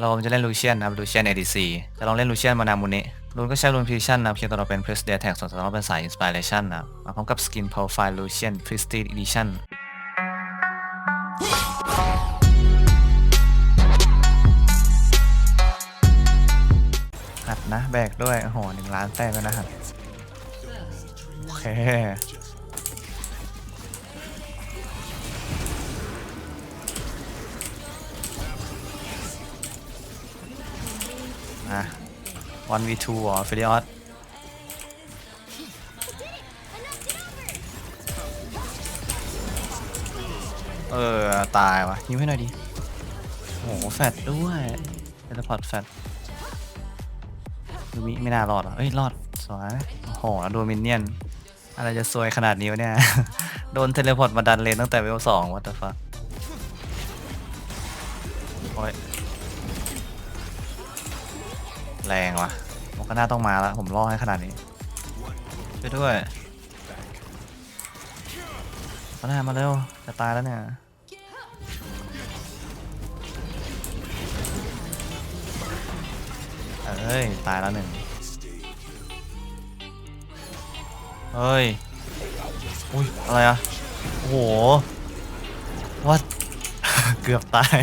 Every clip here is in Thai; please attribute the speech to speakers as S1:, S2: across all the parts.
S1: เราจะเล่นลูเชียนนะครับลูเชียน ADC จะลองเล่นลูเชียนมานามุนิรูนก็ใช้รูนพิชันนะเพียงแต่เราเป็น Press d e a Tag ส่วนตัวเราเป็นสาย Inspiration นะมาพร้อมกับ Skin Profile Lucian Prestige Edition หัดนะแบกด้วย โอ้โหหนึ่งล้านแต้มแล้วนะครับ โอเค 1v2 เหรอฟิลิออสเออ ตายวะยิ้มให้หน่อยดิโหแฟดด้วยเทเลพอร์ตแฟดดูมิไม่น่ารอดหรอเอ้ย รอด สวย โอ้โหแล้วโดนมินเนี่ยน อะไรจะซวยขนาดนี้วะเนี่ย โดนเทเลพอร์ตมาดันเลนตั้งแต่เวลสองวัตถุฟักโอ้ย แรงว่ะโมกาน่าต้องมาแล้ว ผมรอให้ขนาดนี้ช่วยด้วยโมกาน่ามาเร็ว จะตายแล้วเนี่ยเอ้ย ตายแล้วหนึ่งเฮ้ย อุ้ย อะไรอะโอ้โหวัดเกือบตาย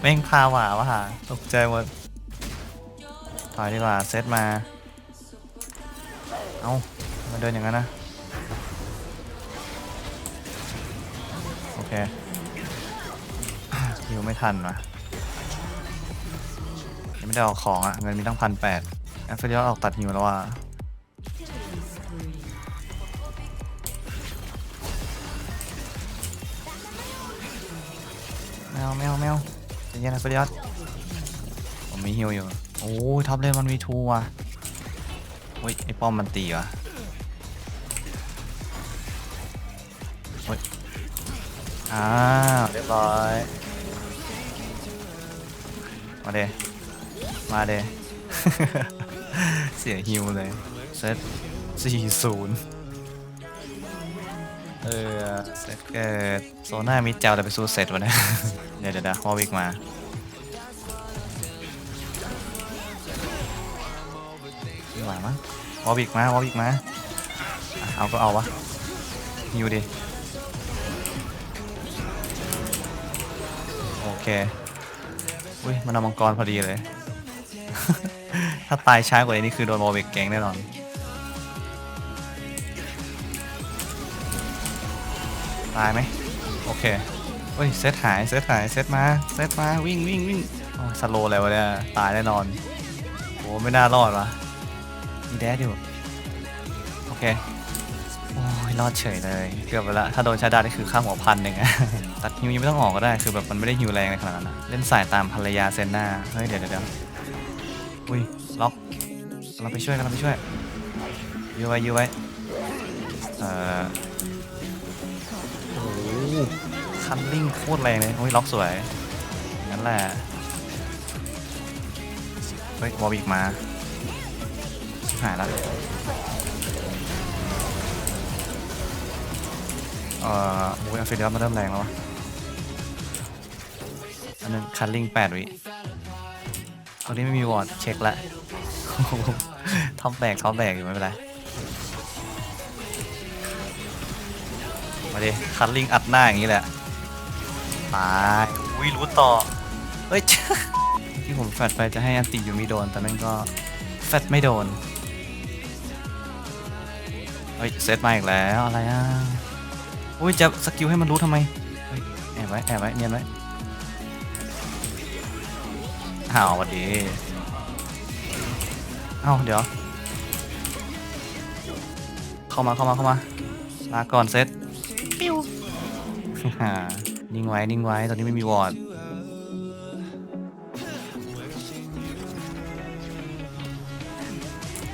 S1: แม่งพาหวาวะหาตกใจหมด อยดีกว่า เซตมา เอามาเดินอย่างนั้นนะ โอเคฮิวไม่ทันวะยังไม่ได้ออกของอะเงินมีตั้งพันแปดแอฟเฟลิอออกตัดฮิวแล้วว่ะแมวแมวแมวใจเย็นแอฟเฟลิออผมมีฮิวอยู่ โอ้ยท็อปเลนมันมีทูว่ะเฮ้ยไอป้อมมันตีว่ะเฮ้ยอ้าวเรียบร้อยมาเดมาเด เสียฮิวเลยเซตสี่ศูนย์เออเซตเกิดโซน่ามิดเจ้าแต่ไปสู้เซตวะเนี่ยเดี๋ยวเดี๋ยวเดี๋ยวฮอวิกมา ไม่ไหวมั้งวอบิกมาวอบิกมาอะเอาก็เอาวะฮิวดิโอเคอุ้ยมันเอามังกรพอดีเลย ถ้าตายช้ากว่านี้นี่คือโดนวอบิกแกงแน่นอนตายไหมโอเคเฮ้ยเซตหายเซตหายเซตมาเซตมาวิ่งวิ่งวิ่งโอ้สโลว์เลยวะเนี่ยตายแน่นอนโอ้ไม่น่ารอดวะ มีแดดอยู่ โอเค โอ้ย รอดเฉยเลย เกือบไปละ ถ้าโดนชาดานี่คือข้ามหัวพันหนึ่งอะตัดฮิวยังไม่ต้องออกก็ได้ คือแบบมันไม่ได้ฮิวแรงในขนาดนั้นอะเล่นสายตามภรรยาเซนนาเฮ้ยเดี๋ยวเดี๋ยวเดี๋ยวอุ้ย ล็อก เราไปช่วยกันเราไปช่วยยื้อไว้ยื้อไว้ เอ่อโอ้โหคันลิงโคตรแรงเลย โอ้ย ล็อกสวยงั้นแหละ เฮ้ยวอลบิกมา หายล้วเอ่อโอ้ยอฟิเดียมาเริ่มแรงแล้ววะอันนึงคันลิงแปดวิตอนนี้ไม่มีวอร์ดเช็คละท็อปแบกท็อปแบกอยู่ไม่เป็นไร มาดิคันลิงอัดหน้าอย่างนี้แหละตายอุ้ยรู้ต่อ เฮ้ยที่ผมแฟดไปจะให้อันติยูมิโดน แต่แม่งก็แฟดไม่โดน ฮ้ยเซตมาอีกแล้วอะไรอะอุ้ยจะสกิลให้มันรู้ทำไมเฮ้ยแอบไว้แอบไว้เนียนไว้อ้าวสวัสดีเอ้าเดี๋ยว เข้ามาเข้ามาเข้ามาลาก่อนเซตปิ้วฮ่านิ่งไว้นิ่งไว้ตอนนี้ไม่มีวอร์ด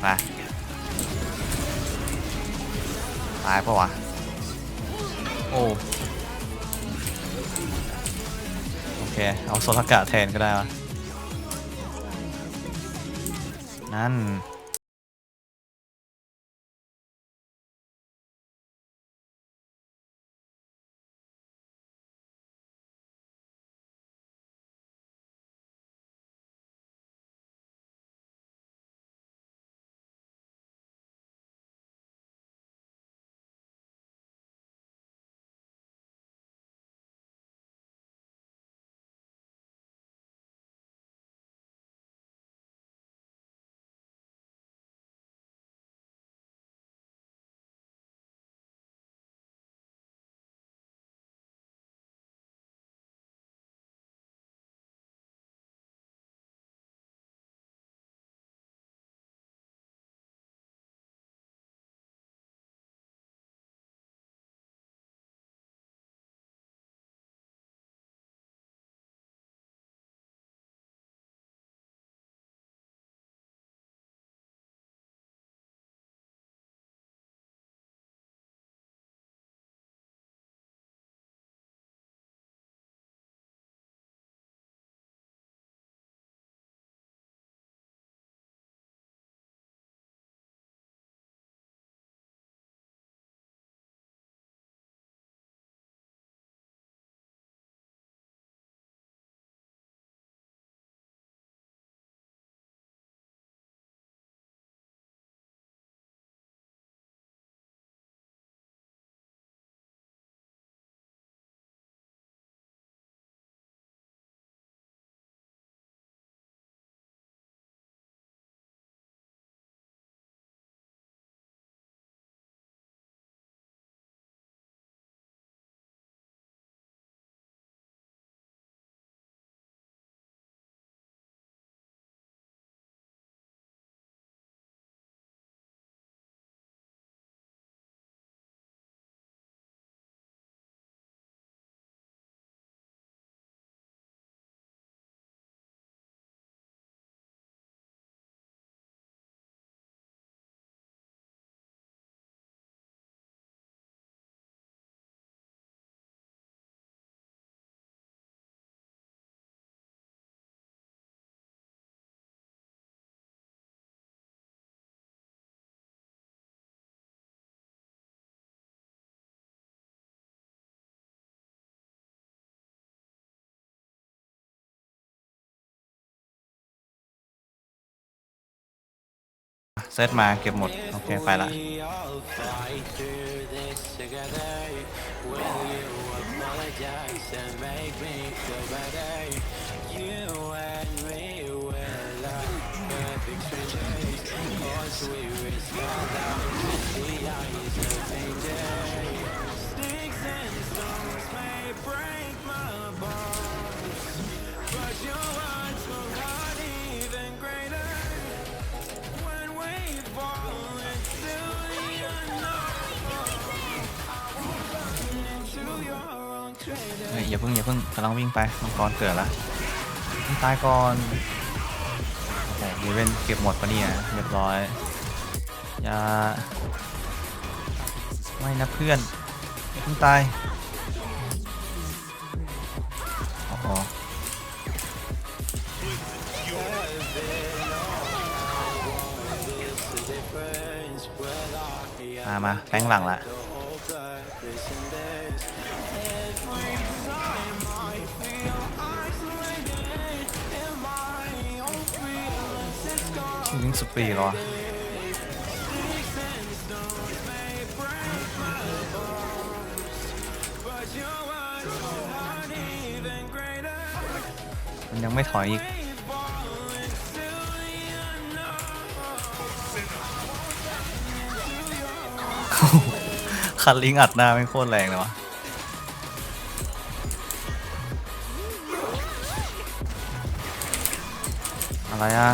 S1: มา ตายปะวะ โอ้ โอเค เอาโซลากะแทนก็ได้วะ นั่น เซตมาเก็บหมด โอเค ไปละ เฮ้ยอย่าเพิ่งอย่าเพิ่งกำลังวิ่งไปมังกรเกิดละมึงตายก่อนโอ้โหมีเว้นเก็บหมดปะเนี่ยเรียบร้อยอย่าไม่นะเพื่อนอย่าเพิ่งตายโอ้โหมามาแรงหลังละ สปีดเหรอมันยังไม่ถอยอีกคันลิงอัดหน้าไม่โคตรแรงเลยวะอะไรอะ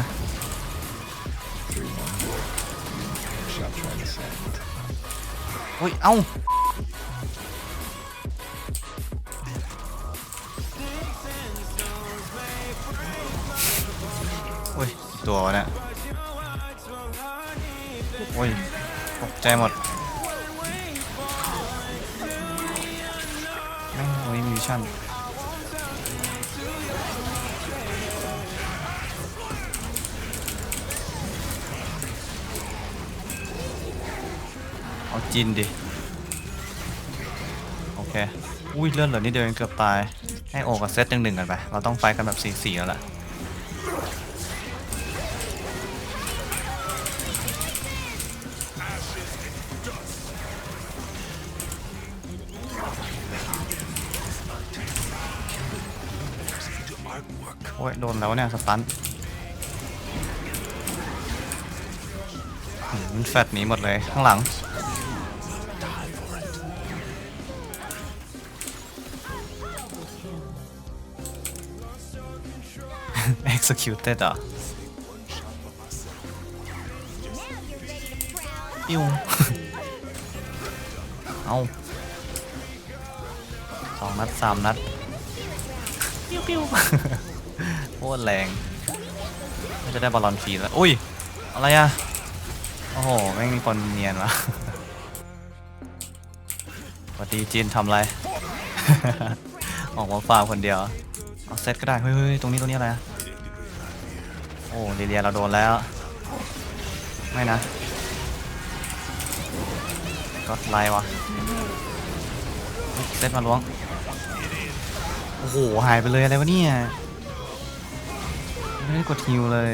S1: อุ้ย เอ้าอุ้ยกี่ตัววะเนี่ยอุ้ยตกใจหมดแม่งโอ้ยมีวิชั่น จินดิ โอเค อุ้ยเลื่อนเหลือนิดเดียวเองเกือบตาย ให้โอกับเซตหนึ่งหนึ่งกันไป เราต้องไฟกันแบบ4 4แล้วล่ะโอ้ย โดนแล้วเนี่ย สตันหืมแฟดหนีหมดเลย ข้างหลัง executed เหรอะปิ้วเอาสองนัดสามนัด ปิ้วปิ้วโคตรแรงน่าจะได้บอลลอนฟรีแล้ว อุ้ย อะไรอะโอ้โห แม่งมีคนเนียนวะสวัสดีจีนทำอะไร ออกมาฟาร์มคนเดียว เอาเซตก็ได้ เฮ้ยเฮ้ยตรงนี้ตรงนี้อะไรอะ โอ้เรียเราโดนแล้ว ไม่นะ ก็ไล่วะเฮ้ยเซตมาล้วง โอ้โห หายไปเลยอะไรวะเนี่ย ไม่ได้กดฮิวเลย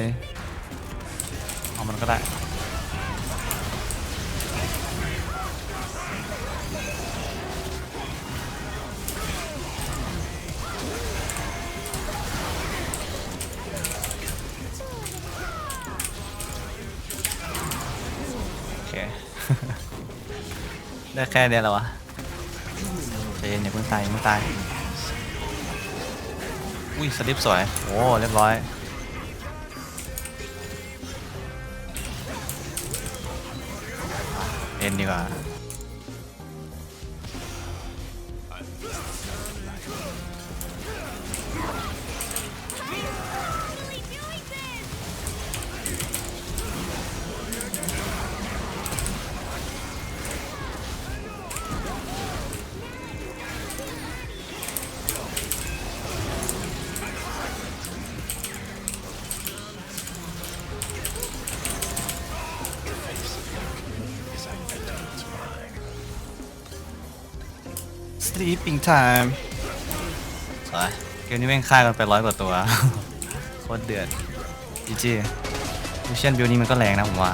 S1: เอามันก็ได้ ได้แค่เนี้ยแล้ววะใจเย็นอย่าเพิ่งตายอย่าเพิ่งตาย อุ้ยสลิปสวย โอ้เรียบร้อยเอ็นดีกว่า sleeping time สวยเกมนี้แม่งฆ่ากันไปร้อยกว่าตัว โคตรเดือดจีจีวิเชียนบิวนี้มันก็แรงนะผมว่า